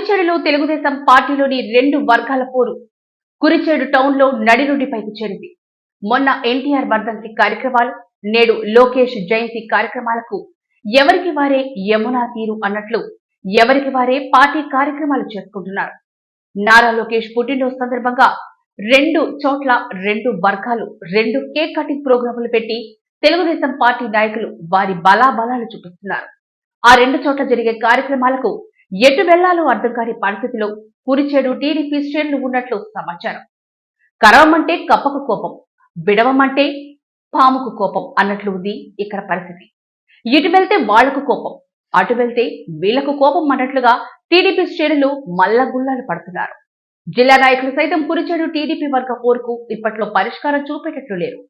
కురిచేడులో తెలుగుదేశం పార్టీలోని రెండు వర్గాల పోరు. కురిచేడు టౌన్లో నడినుడిపైకి చేరింది. మొన్న ఎన్టీఆర్ వర్ధంతి కార్యక్రమాలు నేడు లోకేష్ జయంతి కార్యక్రమాలకు ఎవరికి వారే యమునా తీరు అన్నట్లు ఎవరికి వారే పార్టీ కార్యక్రమాలు చేసుకుంటున్నారు. నారా లోకేష్ పుట్టినరోజు సందర్భంగా రెండు చోట్ల రెండు వర్గాలు రెండు కేక్ కటింగ్ ప్రోగ్రాములు పెట్టి తెలుగుదేశం పార్టీ నాయకులు వారి బలాబలాలు చూపిస్తున్నారు. ఆ రెండు చోట్ల జరిగే కార్యక్రమాలకు ఎటు వెళ్ళాలో అర్థం కాని పరిస్థితిలో కురిచేడు టీడీపీ శ్రేణులు ఉన్నట్లు సమాచారం. కరవమంటే కప్పకు కోపం బిడవమంటే పాముకు కోపం అన్నట్లు ఉంది ఇక్కడ పరిస్థితి. ఇటు వెళ్తే వాళ్ళకు కోపం అటు వెళ్తే వీళ్ళకు కోపం అన్నట్లుగా టీడీపీ శ్రేణులు మల్లగుల్లాలు పడుతున్నారు. జిల్లా నాయకులు సైతం కురిచేడు టీడీపీ వర్గ పోరుకు ఇప్పట్లో పరిష్కారం చూపేటట్లు లేరు.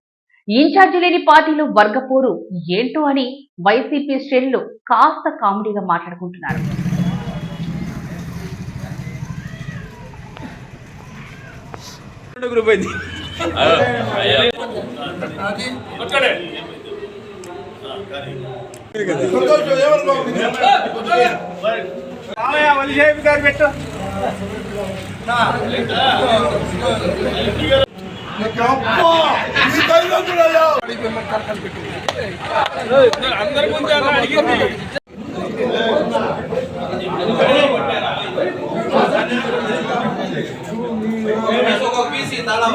ఇన్ఛార్జి లేని పార్టీలు వర్గపోరు ఏంటో అని వైసీపీ శ్రేణులు కాస్త కామెడీగా మాట్లాడుకుంటున్నారు. గ్రూప్ అయింది. గారు పెట్టు అందరి ముందు అడిగింది பேசி தாளா